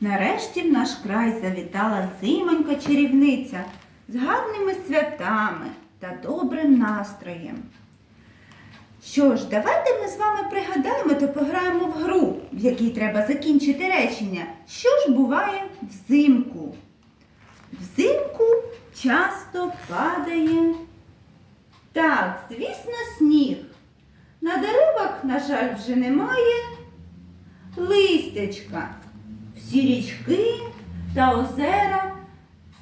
Нарешті в наш край завітала зимонька чарівниця з гарними святами та добрим настроєм. Що ж, давайте ми з вами пригадаємо та пограємо в гру, в якій треба закінчити речення. Що ж буває взимку? Взимку часто падає. Так, звісно, сніг. На деревах, на жаль, вже немає листячка. Всі річки та озера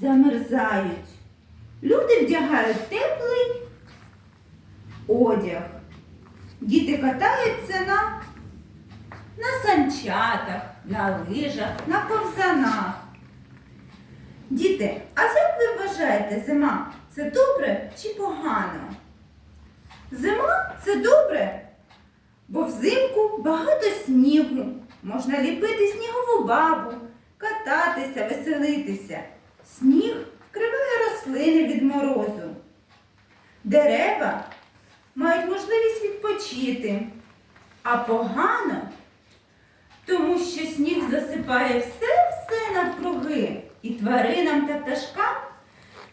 замерзають. Люди вдягають теплий одяг. Діти катаються на, на санчатах, на лижах, на ковзанах. Діти, а як ви вважаєте, зима це добре чи погано? Зима це добре, бо взимку багато снігу. Можна ліпити снігову бабу, кататися, веселитися. Сніг вкриває рослини від морозу. Дерева мають можливість відпочити. А погано, тому що сніг засипає все-все навкруги. І тваринам та пташкам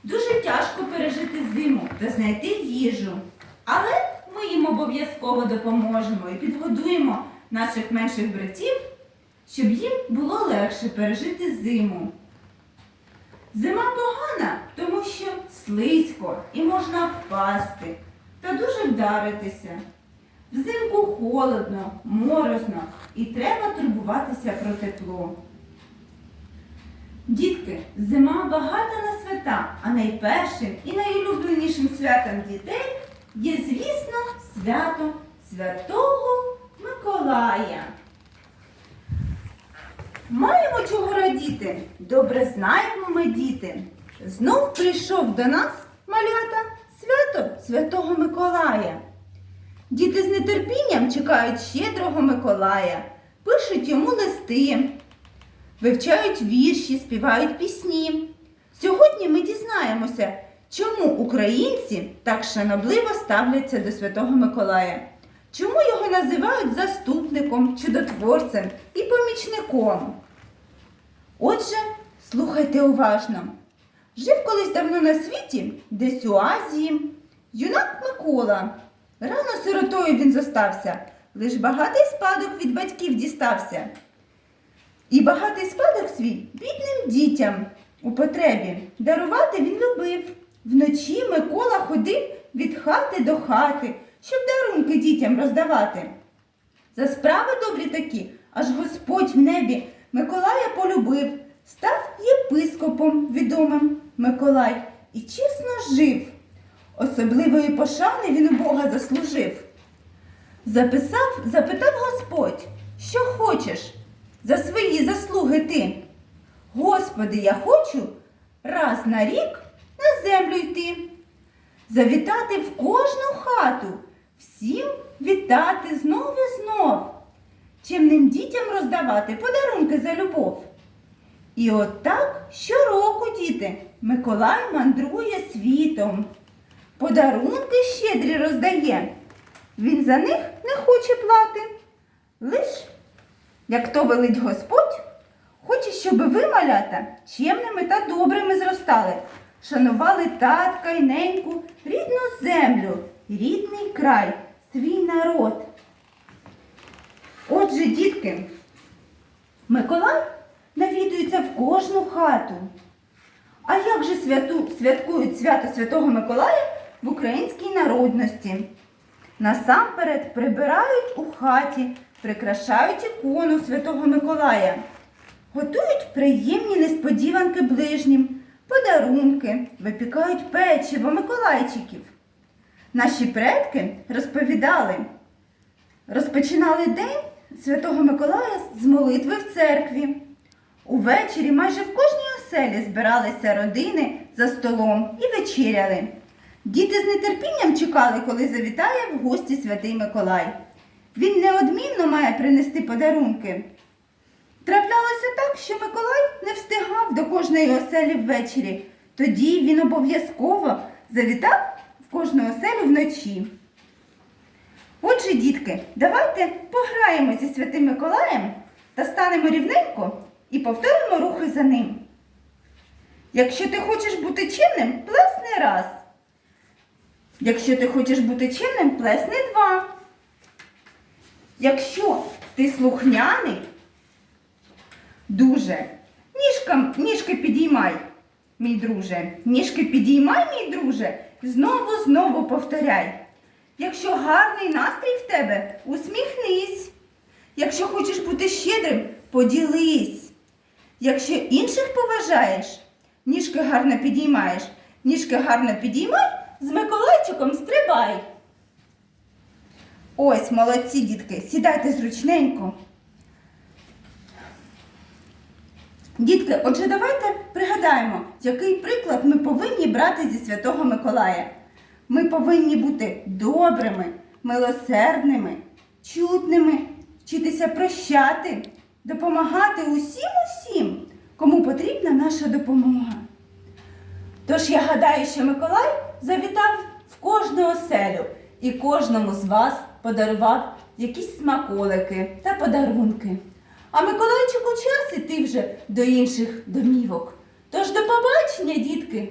дуже тяжко пережити зиму та знайти їжу. Але ми їм обов'язково допоможемо і підгодуємо наших менших братів, щоб їм було легше пережити зиму. Зима погана, тому що слизько і можна впасти та дуже вдаритися. Взимку холодно, морозно і треба турбуватися про тепло. Дітки, зима багата на свята, а найпершим і найулюбленішим святом дітей є, звісно, свято Святого Миколая. Маємо чого радіти, добре знаємо ми діти. Знов прийшов до нас малята свято Святого Миколая. Діти з нетерпінням чекають щедрого Миколая, пишуть йому листи, вивчають вірші, співають пісні. Сьогодні ми дізнаємося, чому українці так шанобливо ставляться до Святого Миколая, чому його називають заступником, чудотворцем і помічником. Отже, слухайте уважно. Жив колись давно на світі, десь у Азії, юнак Микола. Рано сиротою він зостався, лиш багатий спадок від батьків дістався. І багатий спадок свій бідним дітям у потребі дарувати він любив. Вночі Микола ходив від хати до хати, щоб дарунки дітям роздавати. За справи добрі такі, аж Господь в небі Миколая полюбив, став єпископом відомим Миколай і чесно жив. Особливої пошани він у Бога заслужив. Записав, запитав Господь, що хочеш за свої заслуги ти. Господи, я хочу раз на рік на землю йти, завітати в кожну хату, всім вітати знов і знов, чимним дітям роздавати подарунки за любов. І от щороку, діти, Миколай мандрує світом. Подарунки щедрі роздає. Він за них не хоче плати. Лиш, як то велить Господь, хоче, щоб ви, малята, чемними та добрими зростали, шанували татка й неньку, рідну землю, рідний край, свій народ. Отже, дітки, Миколай навідується в кожну хату. А як же святу, святкують свято Святого Миколая в українській народності? Насамперед прибирають у хаті, прикрашають ікону Святого Миколая, готують приємні несподіванки ближнім, подарунки, випікають печиво Миколайчиків. Наші предки розповідали, розпочинали день Святого Миколая з молитви в церкві. Увечері майже в кожній оселі збиралися родини за столом і вечеряли. Діти з нетерпінням чекали, коли завітає в гості святий Миколай. Він неодмінно має принести подарунки. Траплялося так, що Миколай не встигав до кожної оселі ввечері. Тоді він обов'язково завітав кожну оселю вночі. Отже, дітки, давайте пограємо зі святим Миколаєм та станемо рівненько і повторимо рухи за ним. Якщо ти хочеш бути чимним, плесни раз. Якщо ти хочеш бути чимним, плесни два. Якщо ти слухняний, дуже, ніжкам, ніжки підіймай, мій друже. Ніжки підіймай, мій друже. Знову, знову повторяй. Якщо гарний настрій в тебе, усміхнись. Якщо хочеш бути щедрим, поділись. Якщо інших поважаєш, ніжки гарно підіймаєш, ніжки гарно підіймай, з Миколайчиком стрибай. Ось, молодці, дітки, сідайте зручненько. Дітки, отже, давайте пригадаємо, який приклад ми повинні брати зі Святого Миколая. Ми повинні бути добрими, милосердними, чутними, вчитися прощати, допомагати усім усім, кому потрібна наша допомога. Тож я гадаю, що Миколай завітав в кожну оселю і кожному з вас подарував якісь смаколики та подарунки. А Миколайчику час іти вже до інших домівок. Тож до побачення, дітки!